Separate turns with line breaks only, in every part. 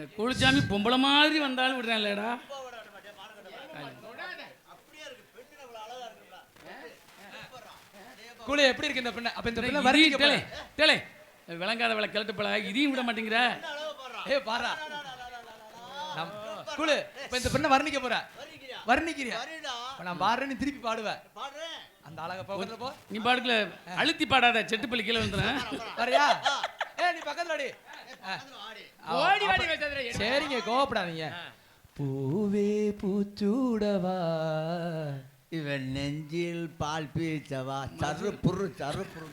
இந்த குளிச்சாமி பொம்பளை மாதிரி வந்தாலும் விடுறேன் இல்லடா
கூலு எப்படி இருக்கு இந்த பெண்ண அப்ப இந்த பெண்ண வர்ணிக்க
டேலே டேலே விளங்காத விளை கிளட்டு பழ இதையும் விட மாட்டேங்கிற.
ஏ பாரா. கூலு இப்ப இந்த பெண்ண வர்ணிக்க போற. வர்ணிக்கிறியா? நான் பாடுறேன்னு திருப்பி பாடுவேன். அந்த அழகா போ
நீ பாடுக்கல அழுத்தி பாடாத செட்டுப்பள்ளி கீழே வந்துடுறேன்
வரியா ஏ நீ பக்கத்துல சரிங்க கோவப்படாதீங்க. பூவே பூச்சூடவா
இவன் நெஞ்சில் பால் பீச்சவா சரு புரு சரு புரு.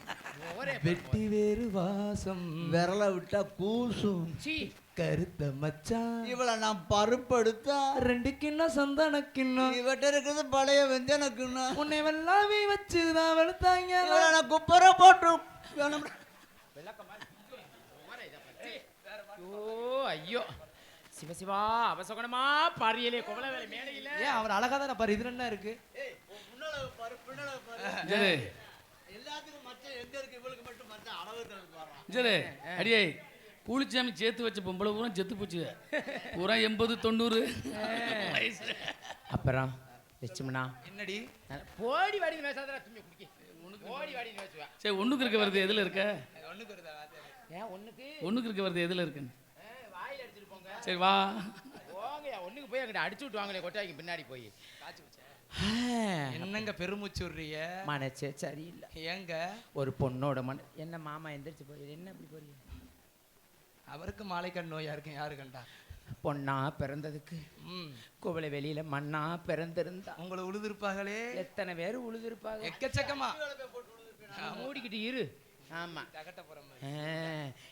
வெட்டி வேறு வாசம்.
விரல விட்டா கூசும்.
சீ.
கருத்த மச்சான்.
இவளை நான் பருப்படுத்தா?
ரெண்டு கிண்ணம் சந்தான கிண்ணம்
இவட்ட இருக்கிறது பழைய வெந்தனக்குன்னா.
உன்னை வெள்ளாவி வச்சுதான் வெளுத்தாங்க
இவளை நான் குப்பரை போட்டு
ஓ ஐயோ. சிவசிவா அவசகுணமா பாரியலே குவள வேலை மேடையில.
ஏன் அவர் அழகா தானே பாரு இது என்ன இருக்கு?
சரி
எல்லாத்துக்கும் மச்ச எங்க இருக்கு? இவளுக்கு மட்டும் மச்ச அளவு
சரி அடியே குளிச்சாமி சேர்த்து வச்ச பொம்பளை பூரா செத்து போச்சு. பூரா எண்பது தொண்ணூறு.
அப்புறம் லட்சுமணா.
என்னடி?
போடி வாடி பேசாதடா தும்மி குடிக்க. ஓடி வாடி பேசுவா.
சரி ஒண்ணுக்கு இருக்க வருது எதுல இருக்க?
ஒண்ணுக்கு
ஒண்ணுக்கு
ஒண்ணுக்கு இருக்க வருது எதுல இருக்குன்னு? சரி வா.
போங்கயா ஒண்ணுக்கு போய் அங்கிட்ட அடிச்சு விட்டு வாங்களே கொட்டாய்க்கு பின்னாடி போய்.
என்னங்க பெருமூச்சு விடுறீங்க?
மனசே சரியில்லை.
ஏங்க?
ஒரு பொண்ணோட மன என்ன மாமா எந்திரிச்சு போய் என்ன இப்படி போறீங்க?
அவருக்கு மாலைக்கண் நோயா இருக்கு யாரு கண்டா?
பொண்ணா பிறந்ததுக்கு. குவளை வெளியில மண்ணா பிறந்திருந்தா.
உங்களை உழுதுருப்பாங்களே?
எத்தனை பேர் உழுதுருப்பாங்க?
எக்கச்சக்கமா.
மூடிக்கிட்டு இரு. ஆமா.
தகட்ட போற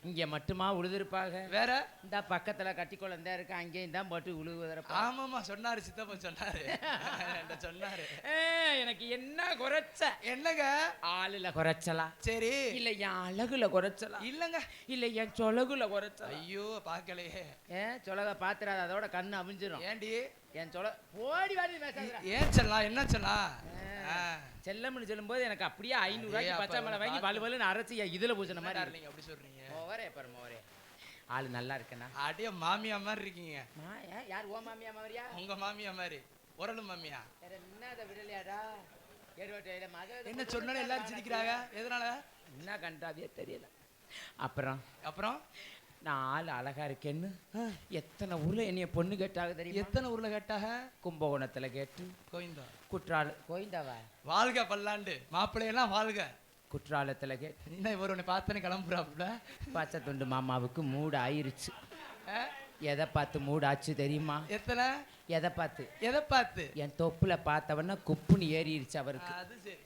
இங்க மட்டுமா உழுதுருப்பாங்க?
வேற?
இந்த பக்கத்துல கட்டி குழந்தை இருக்கு அங்கேயும் தான் போட்டு உழுவுதரப்பா
ஆமாமா சொன்னாரு சித்தப்பா சொன்னாரு. சொன்னாரு?
எனக்கு என்ன குறைச்ச?
என்னங்க?
ஆளுல குறைச்சலா?
சரி.
இல்ல என் அழகுல குறைச்சலா?
இல்லங்க.
இல்ல என் சொலகுல குறைச்சலா?
ஐயோ பாக்கலையே
ஏன் சொலக பாத்துறாத அதோட கண்ணு அவிஞ்சிரும்.
ஏண்டி?
என் சொல போடி வாடி.
ஏன் சொல்லலாம் என்ன சொல்லலாம் ஆ.
செல்லம்னு சொல்லும்போது எனக்கு அப்படியே ஐநூறு
ஏய்,
ரூபாய்க்கு
அப்ப
பச்சை மலை வாங்கி பலுன்னு அரைச்சி இதுல பூசின மாதிரி
டார்லிங் அப்படி சொல்றீங்க?
மோவரே பாரு மோவரே. ஆளு நல்லா இருக்கண்ணா.
அடியே மாமியா மாதிரி இருக்கீங்க.
யார் ஓ மாமியா மாவரியா
உங்க மாமியா மாதிரி. உரலும் மாமியா.
என்ன அதை விடலையாடா?
என்ன சொன்னாலும் எல்லாரும் சிரிக்கிறாங்க. எதனால?
என்ன கண்டாவியே தெரியல. அப்புறம்?
அப்புறம்?
நான் ஆள் அழகா இருக்கேன்னு. எத்தனை ஊர்ல என்னைய பொண்ணு கேட்டாக தெரியும்?
எத்தனை ஊர்ல கேட்டாக
கும்பகோணத்துல கேட்டு.
கோயந்தா
குற்றால கோயந்தாவா
வாழ்க பல்லாண்டு. மாப்பிள்ளையெல்லாம் வாழ்க.
குற்றாலத்துல கேட்டு.
என்ன இவர் உன்னை பார்த்தனே கிளம்புறாப்புல?
பச்சை துண்டு மாமாவுக்கு மூடு ஆயிருச்சு? எதை பார்த்து மூடு ஆச்சு தெரியுமா?
எத்தனை?
எதை பார்த்து?
எதை பார்த்து?
என் தொப்புல பார்த்தவன குப்புன்னு ஏறிடுச்சு அவருக்கு.
அது சரி.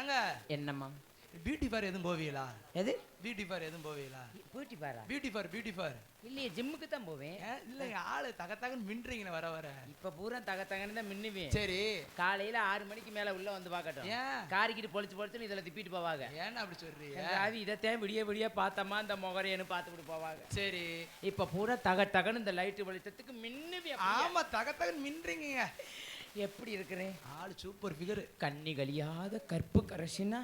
ஏங்க?
என்னம்மா?
பியூட்டி பார் எதுவும் போவீங்களா?
எது?
பியூட்டி பார் எதுவும் போவீங்களா?
பூட்டி பாரா
பியூட்டி பார் பியூட்டி பார்
இல்லையே ஜிம்முக்கு தான் போவேன்.
இல்லைங்க ஆளு தக தகன்னு மின்றீங்கன்னு வர வர.
இப்ப பூரா தக தகன்னு தான் மின்னுவேன்.
சரி.
காலையில ஆறு மணிக்கு மேல உள்ள வந்து பார்க்கட்டும்.
ஏன்?
காரிக்கிட்டு பொழிச்சு பொழிச்சுன்னு இதுல திப்பிட்டு போவாங்க.
ஏன்னு அப்படி சொல்றீங்க
அது இதைத்தான் விடிய விடிய பார்த்தம்மா இந்த முகரையன்னு பார்த்துக்கிட்டு போவாங்க.
சரி.
இப்ப பூரா தக தகன்னு இந்த லைட்டு வெளிச்சத்துக்கு மின்னுவே அப்படியே.
ஆமா தக தகன்னு மின்றீங்க
எப்படி இருக்கிறேன்?
ஆளு சூப்பர் ஃபிகர்
கண்ணி கழியாத கற்பு கரசினா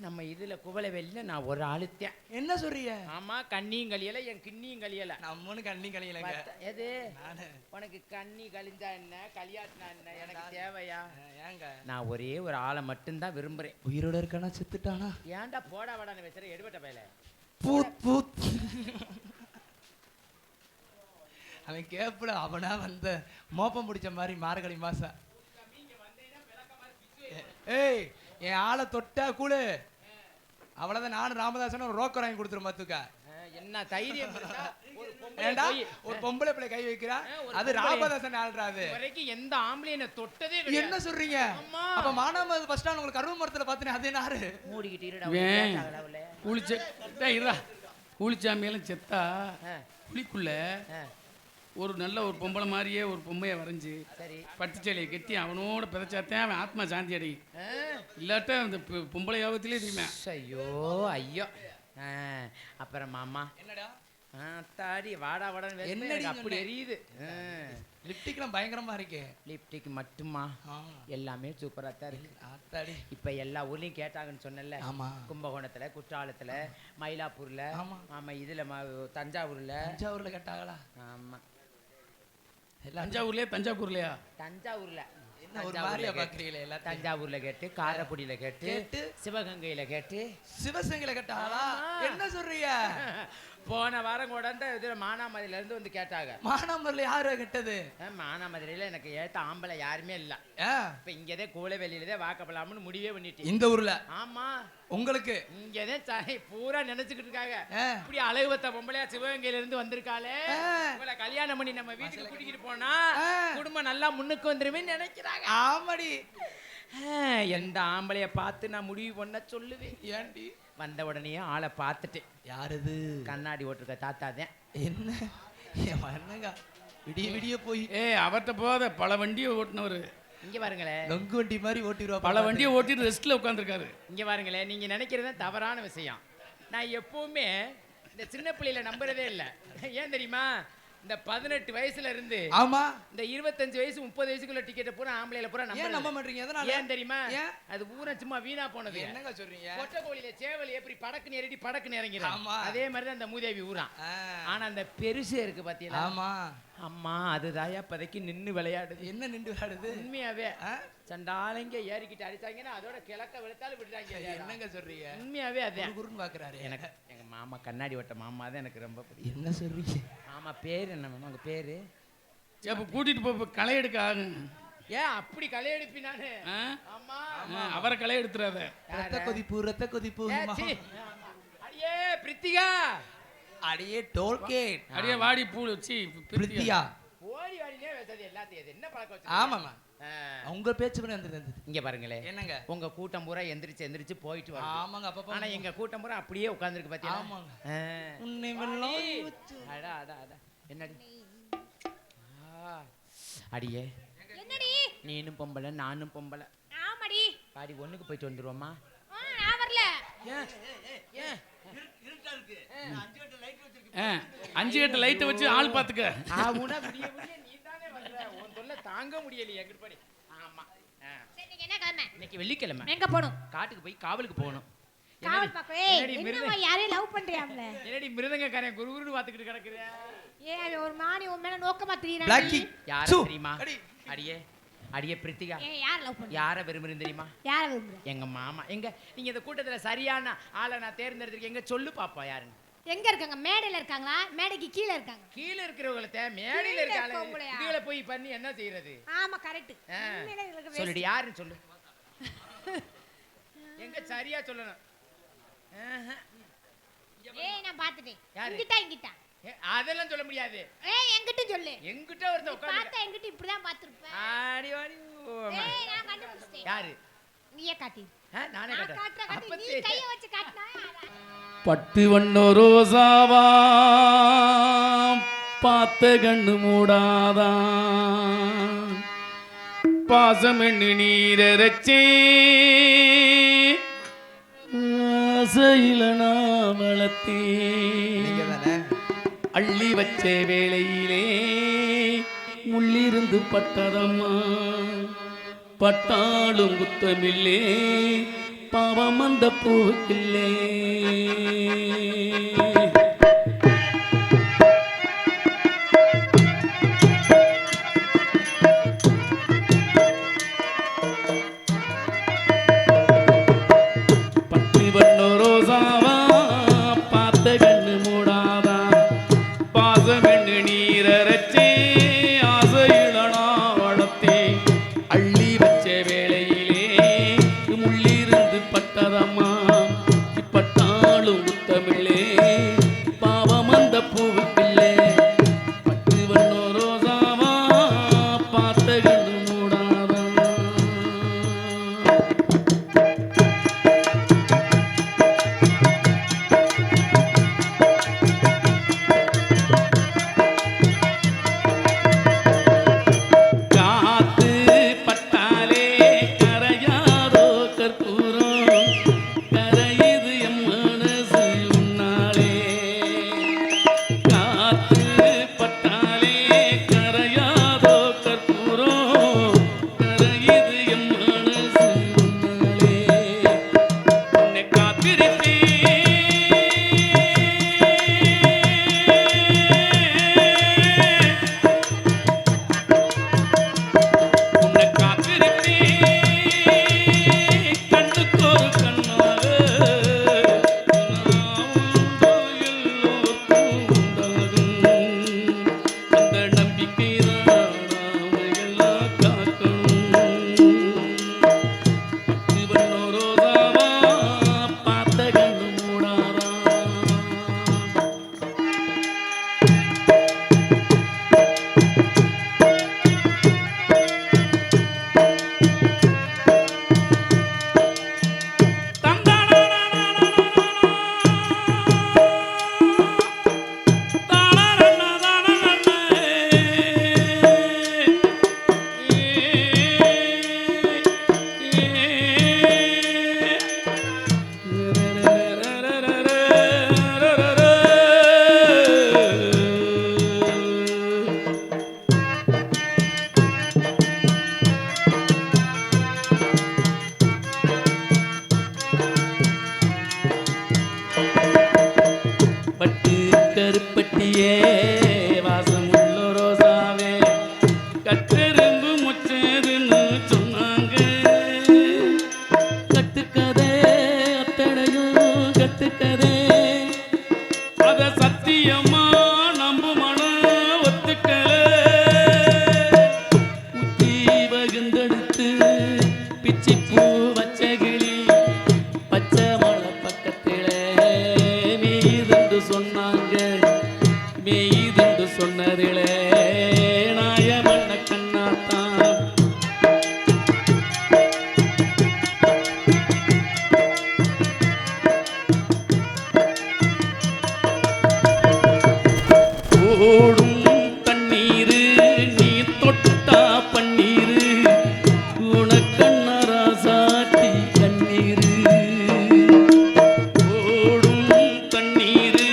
நம்ம இதுல குவளை வெளியில நான் ஒரு ஆளுத்தேன்.
என்ன சொல்றீங்க?
ஆமா கண்ணியும் கழியல என் கிண்ணியும் கழியல.
நம்மனு கண்ணி கலையிலங்க
பத்த- எது? உனக்கு கண்ணி கழிஞ்சா என்ன? கலியாட்டினா என்ன? எனக்கு தேவையா?
ஏங்க.
நான் ஒரே ஒரு ஆளை மட்டும்தான் விரும்புறேன்.
உயிரோட இருக்கானா? செத்துட்டானா?
ஏன்டா போடா வாடான்னு வச்சுற எடுபட்ட பையல.
பூத் பூத். அவன் கேப்பல அவனா வந்த மோப்பம் பிடிச்ச மாதிரி மார்கழி மாசம். ஏய் என் ஆளை தொட்டா கூடு அவ்வளவுதான் நானும் ராமதாசனும் ஒரு ரோக்கர் வாங்கி கொடுத்துரும் பாத்துக்க
என்ன தைரியம் இருந்தா ஒரு பொம்பளை
ஏண்டா? ஒரு பொம்பளை பிள்ளை கை வைக்கிறா? அது. ராமதாசன் ஆள்றாது
வரைக்கும் எந்த ஆம்பளையும் என்ன தொட்டதே
என்ன சொல்றீங்க. அப்ப மானாமது பஸ் ஸ்டாண்ட் உங்களுக்கு கருவ மரத்துல பாத்தீங்க அது நாரு
மூடிக்கிட்டு இருடா?
குளிச்ச குளிச்சாமியெல்லாம் செத்தா
ஆ,
ஒரு நல்ல ஒரு பொம்பளை மாதிரியே ஒரு பொம்மையை வரைஞ்சி
சரி.
பட்டுச்சேலையை கட்டி அவனோட பிதைச்சாத்தேன் அவன் ஆத்மா சாந்தி அடை இல்லாட்ட அந்த பொம்பளை யோகத்திலே தெரியுமே?
ஐயோ ஐயோ. ஆ, அப்புறம் மாமா.
என்னடா?
தாடி வாடா வாடா
என்னடி
அப்படி? எரியுது.
லிப்டிக்லாம் பயங்கரமா இருக்கே.
லிப்டிக் மட்டுமா? எல்லாமே சூப்பரா தான் இருக்கு.
ஆத்தாடி
இப்ப எல்லா ஊர்லயும் கேட்டாங்கன்னு சொன்னல
ஆமா.
கும்பகோணத்துல குற்றாலத்துல மயிலாப்பூர்ல
ஆமா.
ஆமா இதுல தஞ்சாவூர்ல.
தஞ்சாவூர்ல கேட்டாங்களா?
ஆமா.
தஞ்சாவூர்லயா தஞ்சாவூர்லையா?
தஞ்சாவூர்ல. தஞ்சாவூர்ல கேட்டு- காரைக்குடியில கேட்டு சிவகங்கையில கேட்டு.
சிவசங்கில கேட்டாங்களா
ஆமா.
என்ன சொல்றீங்க?
போன வாரம் கூட இதுல மானாமதுரையில இருந்து வந்து கேட்டாங்க.
மானாமரில் யாரு கெட்டது?
மானாமதுரையில எனக்கு ஏத்த ஆம்பளை யாருமே இல்ல. இப்ப இங்கதே கோலவெளியிலதே வாக்கப்படலாம்னு முடிவே பண்ணிட்டேன்.
இந்த ஊர்ல?
ஆமா.
உங்களுக்கு?
இங்கதே ச- பூரா நினைச்சுக்கிட்டு இருக்காங்க. இப்படி அழகுபத்த பொம்பளையா சிவகங்கையில இருந்து வந்திருக்காளே. இவளை கல்யாணம் பண்ணி நம்ம வீட்டுக்கு கூட்டிக்கிட்டு போனா. குடும்பம் நல்லா முன்னுக்கு வந்துருமே நினைக்கிறாங்க.
ஆமாடி.
எந்த ஆம்பளைய பார்த்து நான் முடிவு பண்ண சொல்லுவேன்.
ஏன்டி?
வந்த உடனே ஆளை பார்த்துட்டேன்.
யாரது?
கண்ணாடி ஓட்டிருக்க தாத்தா தான்
என்ன? என் என்னங்க விடிய விடிய போய்.
ஏ அவர்கிட்ட போத பல வண்டியை ஓட்டினவர்.
இங்க பாருங்களேன்
லொங்கு வண்டி மாதிரி ஓட்டிடுவா
பல வண்டியை ஓட்டிட்டு ரெஸ்ட்ல உட்காந்துருக்காரு
இங்க பாருங்களேன் நீங்க நினைக்கிறது தவறான விஷயம். நான் எப்பவுமே இந்த சின்ன பிள்ளையில நம்புறதே இல்லை. ஏன் தெரியுமா? இந்த பதினெட்டு வயசுல இருந்து
ஆமா.
இந்த இருபத்தஞ்சு வயசு முப்பது வயசுக்குள்ள டிக்கெட் பூரா ஆம்பளைல பூரா
ஏன் நம்ப மாட்டீங்க? எதனால?
ஏன் தெரியுமா? அது பூரா சும்மா வீணா போனது.
என்னங்க சொல்றீங்க?
கொட்டை கோழியில சேவல் எப்படி படக்கு நேரடி படக்கு
ஆமா.
அதே மாதிரி தான் அந்த மூதேவி ஊரான்.
ஆ,
ஆனா அந்த பெருசு இருக்கு பாத்தீங்களா?
ஆமா.
அம்மா அதுதாயா இப்போதைக்கு நின்னு விளையாடுது.
என்ன நின்று விளையாடுது?
உண்மையாவே.
ஆ?
சண்டாளைங்க ஏறிக்கிட்டு அடிச்சாங்கன்னா அதோட கிழக்க வெளுத்தாலும் விட்டுட்டாங்க
என்னங்க சொல்றீங்க?
உண்மையாவே அதே
குருன்னு பாக்குறாரு.
எனக்கு எங்க மாமா கண்ணாடி ஓட்ட மாமா தான் எனக்கு ரொம்ப பிடிக்கும்.
என்ன சொல்றீங்க?
ஆமா பேர் என்ன மாமா? உங்க பேரு?
அப்ப கூட்டிட்டு போ களை எடுக்க
ஏன் அப்படி களை எடுப்பி நானு?
ஆ?
ஆமா.
ஆ, அவரை களை எடுத்துறாத.
ரத்த கொதிப்பு ரத்த கொதிப்பு.
அடியே பிரித்திகா
அடியே டோல்கேட்.
அடியே வாடி பூ வச்சு
பிரித்தியா?
எல்லாத்தையும். என்ன பழக்கம் வச்சு
உங்க பேச்சு பண்ணி
இங்க பாருங்களேன்
என்னங்க?
உங்க கூட்டம் பூரா எந்திரிச்சு எந்திரிச்சு போயிட்டு வரும்
ஆமாங்க அப்பப்ப.
ஆனா எங்க கூட்டம் பூரா அப்படியே உட்கார்ந்துருக்கு பாத்தியா?
ஆமாங்க.
ஆ.
உன்னை வெள்ளம்
அடி. அடா அடா அடா. என்னடி? ஆ. அடியே.
என்னடி?
நீனும் பொம்பளை நானும் பொம்பளை.
ஆமாடி.
பாடி ஒண்ணுக்கு போயிட்டு வந்துருவோமா
ஆ, நான் வரல.
ஏன் ஏன்
ஆ, அஞ்சு கட்ட லைட்டை வச்சு ஆள் பாத்துக்க.
வர்ற உன் தொல்லை தாங்க முடியலையே ஆமா.
சரி நீங்க என்ன
இன்னைக்கு வெள்ளிக்கிழமை.
எங்க போகணும்?
காட்டுக்கு போய் காவலுக்கு போகணும்.
காவல் பார்க்க? ஏய் யாரையும் லவ் பண்றியாம்ல?
என்னடி மிருதங்கக்காரன் பாத்துக்கிட்டு கிடக்குற?
அவன் ஒரு மானி உன் மேல நோக்கமா திரியறான்.
பிளாக்கி
யார. தெரியுமா?
அடி.
அடியே அடியே பிரித்திகா.
யார் லவ்
யார விரும்புறேன் தெரியுமா?
யார
எங்க மாமா. எங்க நீங்க இந்த கூட்டத்துல சரியான ஆளை நான் தேர்ந்தெடுத்திருக்கேன். எங்க சொல்லு பாப்பா யாருன்னு?
எங்க இருக்காங்க? மேடையில இருக்காங்களா? மேடைக்கு கீழ இருக்காங்க.
கீழே இருக்கிறவங்கள மேடையில
இருக்கவங்களையா?
இதுகளை போய் பண்ணி என்ன செய்யறது
ஆமா கரெக்ட். சொல்லுடி
யாருன்னு சொல்லு. எங்க சரியா சொல்லணும்.
ஏய் நான் பாத்துட்டேன்? இங்கிட்டா இங்கிட்டா?
அதெல்லாம் சொல்ல முடியாது.
ஏய் எங்கிட்ட சொல்லு.
எங்கிட்ட ஒருத்த உட்காந்து
பார்த்தா எங்கிட்ட இப்படிதான் பாத்துருப்பேன்
ஆடி அம்மா.
ஏய் நான் கண்டுபிடிச்சிட்டேன்.
யாரு?
நீயே காட்டி.
நானே
பட்டு வண்ணோ ரோசாவா பார்த்த கண்ணு மூடாதா பாசம் எண்ணு நீரச்சே ஆசையில நான்
தானே
அள்ளி வச்ச வேளையிலே முள்ளிருந்து பட்டதம்மா. பட்டாலும் குத்தமில்லே பாவம் அந்த பூவுக்கில்லே. ஓடும் தண்ணீரு நீ தொட்டா பன்னீரு. உனக்கண்ணராசாட்டி கண்ணீரு. ஓடும் தண்ணீரு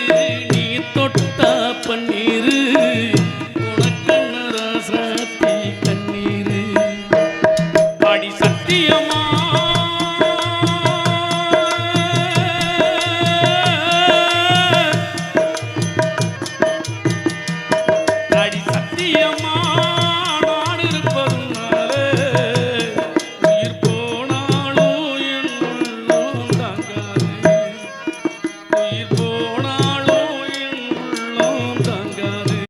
நீ தொட்டா பன்னீரு. உனக்கண்ணராசாட்டி கண்ணீரு. அடி சத்தியமா